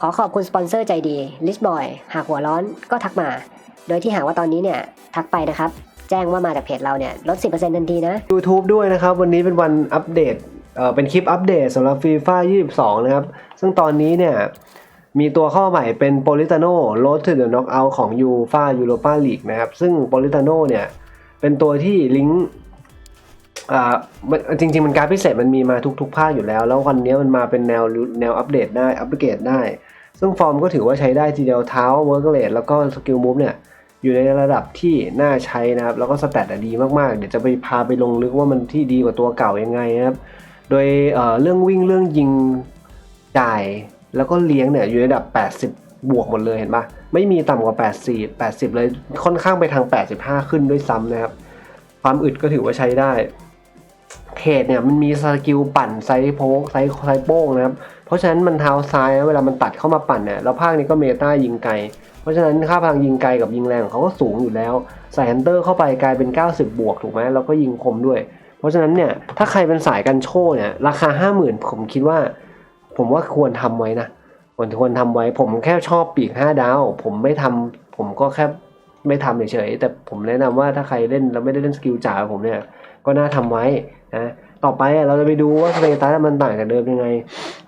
ขอขอบคุณสปอนเซอร์ใจดี l i s t Boy หากหัวร้อนก็ทักมา โดยที่หากว่าตอนนี้เนี่ยทักไปนะครับ แจ้งว่ามาจากเพจเราเนี่ยลด 10%ทันทีนะ YouTube ด้วยนะครับ วันนี้เป็นวันอัปเดตเอ่อเป็นคลิปอัปเดตสำหรับ FIFA 22 นะครับ ซึ่งตอนนี้เนี่ยมีตัวเข้าใหม่เป็น Politano Road to the Knockout ของ UEFA Europa League นะครับ ซึ่ง Politano เนี่ยเป็นตัวที่ลิงก์ อ่ามันจริง ๆ มันการดพิเศษมันมีมาทุก ๆ ภาคอยู่แล้ว แล้ววันนี้มันมาเป็นแนวแนวอัปเดตได้อัปเกรดได้ ซึ่งฟอร์มก็ถือว่าใช้ได้ทีเดียวเท้าเวิร์กเลดแล้วก็สกิลมูฟเนี่ยอยู่ในระดับที่น่าใช้นะครับ แล้วก็สแตทดีมากๆ เดี๋ยวจะไปพาไปลงลึกว่ามันที่ดีกว่าตัวเก่ายังไงนะครับ โดยเเรื่องวิ่งเรื่องยิงจ่ายแล้วก็เลี้ยงเนี่ยอยู่ในระดับ 80 บวกหมดเลยเห็นปะไม่มีต่ำกว่า 84 80 เลยค่อนข้างไปทาง 85 ขึ้นด้วยซ้ำนะครับ ความอึดก็ถือว่าใช้ได้ เขตเนี่ยมันมีสกิลปั่นไซส์โพกไซไซโป้งนะครับ เพราะฉะนั้นมันเท้าซ้ายเวลามันตัดเข้ามาปั่นเนี่ยแล้วภาคนี้ก็เมตายิงไกล เพราะฉะนั้นค่าพลังยิงไกลกับยิงแรงของเขาก็สูงอยู่แล้วใส่ฮันเตอร์เข้าไปกลายเป็น 90 บวกถูกไหมแล้วก็ยิงคมด้วย เพราะฉะนั้นเนี่ยถ้าใครเป็นสายกันโชว์เนี่ยราคา 50,000 ผมคิดว่า ผมว่าควรทำไว้นะควรควรทำไว้ผมแค่ชอบปีก 5 ดาว ผมไม่ทำผมก็แค่ไม่ทำเฉยๆแต่ผมแนะนำว่าถ้าใครเล่นแล้วไม่ได้เล่นสกิลจ่าผมเนี่ย ก็น่าทำไว้นะต่อไปเราจะไปดูว่าสเตตัสมันต่างจากเดิมยังไง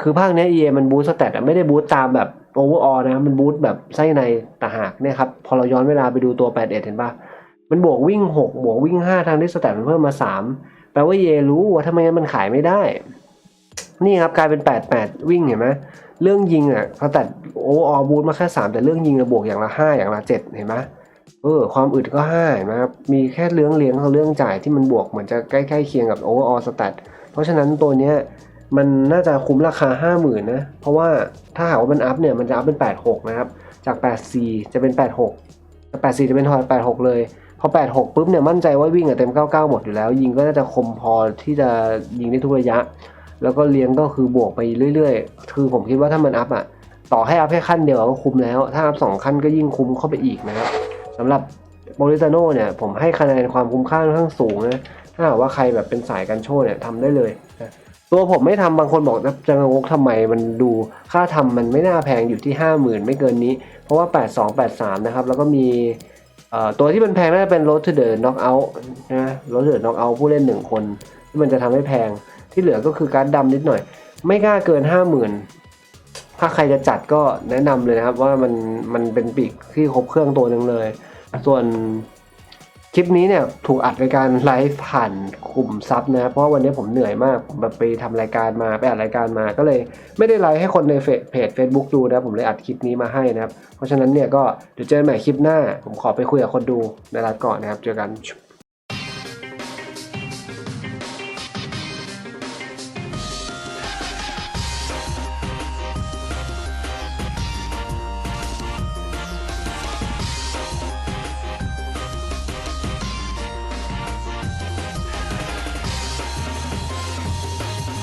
คือภาคเนี้ย EA มันบูสต์สเตตไม่ได้บูสต์ตามแบบโอเวอร์ออนะ มันบูสต์แบบไส้ในต่างหากเนี่ยครับ พอเราย้อนเวลาไปดูตัว 81 เห็นปะมันบวกวิ่ง 6 บวกวิ่ง 5 ทางที่สเตตมันเพิ่มมา 3 แปลว่า EA รู้ว่าทำไมงั้นมันขายไม่ได้ นี่ครับกลายเป็น 88 วิ่งเห็นไหมเรื่องยิงอะสเตตโอเวอร์ออบูสต์มาแค่ 3 แต่เรื่องยิงระบวกอย่างละ 5 อย่างละ 7 เห็นไหม เออความอึดก็5เห็นไหมครับมีแค่เรื่องเลี้ยงกับเรื่องจ่ายที่มันบวกเหมือนจะใกล้ๆเคียงกับโอเวอร์ออสเตตเพราะฉะนั้นตัวเนี้ยมันน่าจะคุ้มราคา 50,000นะเพราะว่าถ้าหากว่ามันอัพเนี่ยมันจะอัพเป็น 86 นะครับ จาก 84 จะเป็น 86จาก84 จะเป็นทอย86 เลย พอ 86 ปุ๊บเนี่ยมั่นใจว่าวิ่งอะเต็ม 99 หมดอยู่แล้ว ยิงก็น่าจะคมพอที่จะยิงได้ทุกระยะ แล้วก็เลี้ยงก็คือบวกไปเรื่อยๆ คือผมคิดว่าถ้ามันอัพอะต่อให้อัพแค่ขั้นเดียวก็คุ้มแล้ว ถ้าอัพสองขั้นก็ยิ่งคุ้มเข้าไปอีกนะครับ สำหรับโบริตาโน่เนี่ยผมให้คะแนนความคุ้มค่าค่อนข้างสูงนะถ้าหากว่าใครแบบเป็นสายกันโชว์เนี่ยทำได้เลยนะตัวผมไม่ทำบางคนบอกนะจะงกทำไมมันดูค่าทำมันไม่น่าแพงอยู่ที่ 50,000 ไม่เกินนี้ เพราะว่า 8283 นะครับ แล้วก็มีตัวที่มันแพงน่าจะเป็น Road to the Knockout นะ Road to the Knockout ผู้เล่น 1 คน ที่มันจะทำให้แพงที่เหลือก็คือการดดำนิดหน่อย ไม่กล้าเกิน 50,000 ถ้าใครจะจัดก็แนะนำเลยนะครับว่ามันมันเป็นปีกที่ครบเครื่องตัวหนึ่งเลย ส่วนคลิปนี้เนี่ยถูกอัดในการไลฟ์ผ่านกลุ่มซับนะเพราะวันนี้ผมเหนื่อยมาก ผมแบบไปทำรายการมาไปอัดรายการมาก็เลยไม่ได้ไลฟ์ให้คนในเฟซเพจ Facebook ดูนะผมเลยอัดคลิปนี้มาให้นะครับ เพราะฉะนั้นเนี่ยก็เดี๋ยวเจอกันใหม่คลิปหน้า ผมขอไปคุยกับคนดูในไลฟ์ก่อนนะครับ เจอกัน